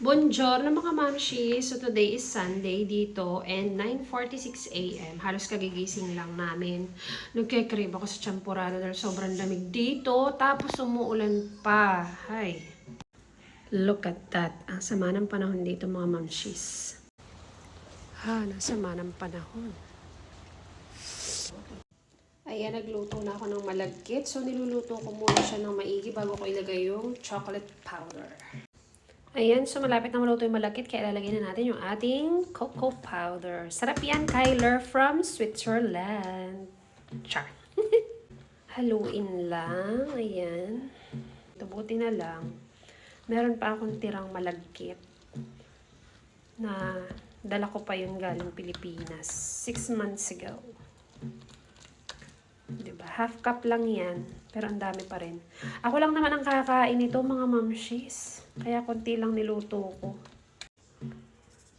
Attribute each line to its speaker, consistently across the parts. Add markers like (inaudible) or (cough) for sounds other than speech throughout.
Speaker 1: Buongiorno mga mamshi! So today is Sunday dito and 9.46 a.m. Halos kagigising lang namin. Nagkikrib ako sa champurado dahil sobrang lamig dito. Tapos umuulan pa. Hay! Look at that. Ang sama ng panahon dito mga mamshis. Ha, nasama ng panahon. Ayan, nagluto na ako ng malagkit. So, niluluto ko muna siya ng maigi bago ko ilagay yung chocolate powder. Ayan, so malapit na maluto yung malagkit, kaya ilalagay na natin yung ating cocoa powder. Sarap yan, Kyler from Switzerland. Char. (laughs) Haluin lang. Ayan. Ito, buti na lang. Meron pa akong tirang malagkit na dala ko pa yun galing Pilipinas. Six months ago. Diba? Half cup lang yan. Pero ang dami pa rin. Ako lang naman ang kakain nito, mga mamshis. Kaya konti lang niluto ko.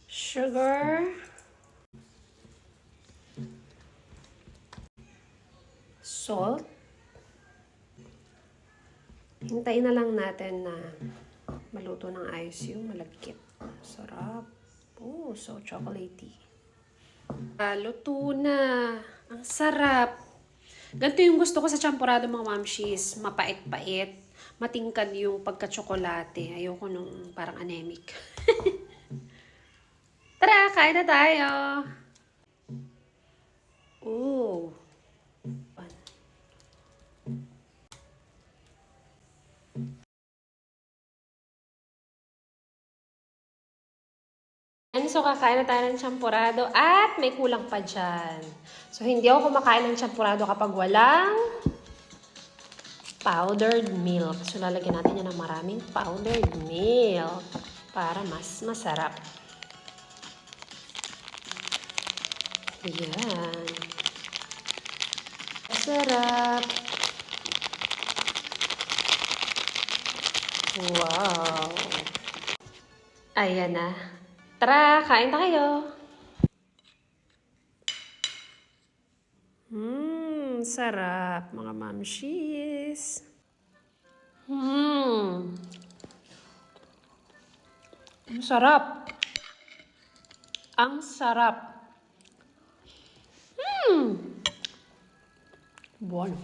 Speaker 1: Sugar. Salt. Hintayin na lang natin na maluto ng ayos yung malagkit. Sarap. Oh, so chocolatey. Ah, luto na. Ang sarap. Ganito yung gusto ko sa champurado mga mamshis. Mapait-pait. Matingkad yung pagka-tsokolate. Ayoko nung parang anemic. (laughs) Tara, kain na tayo. Ooh. Yan, so kakain na tayo ng champurado at may kulang pa dyan. So, hindi ako kumakain ng champurado kapag walang powdered milk. So, lalagyan natin yan ng maraming powdered milk para mas masarap. Yan. Masarap. Wow. Ayan na. Tara, kain tayo. Mmm, sarap mga mamshis. Mmm. Ang sarap. Ang sarap. Mmm. Bueno.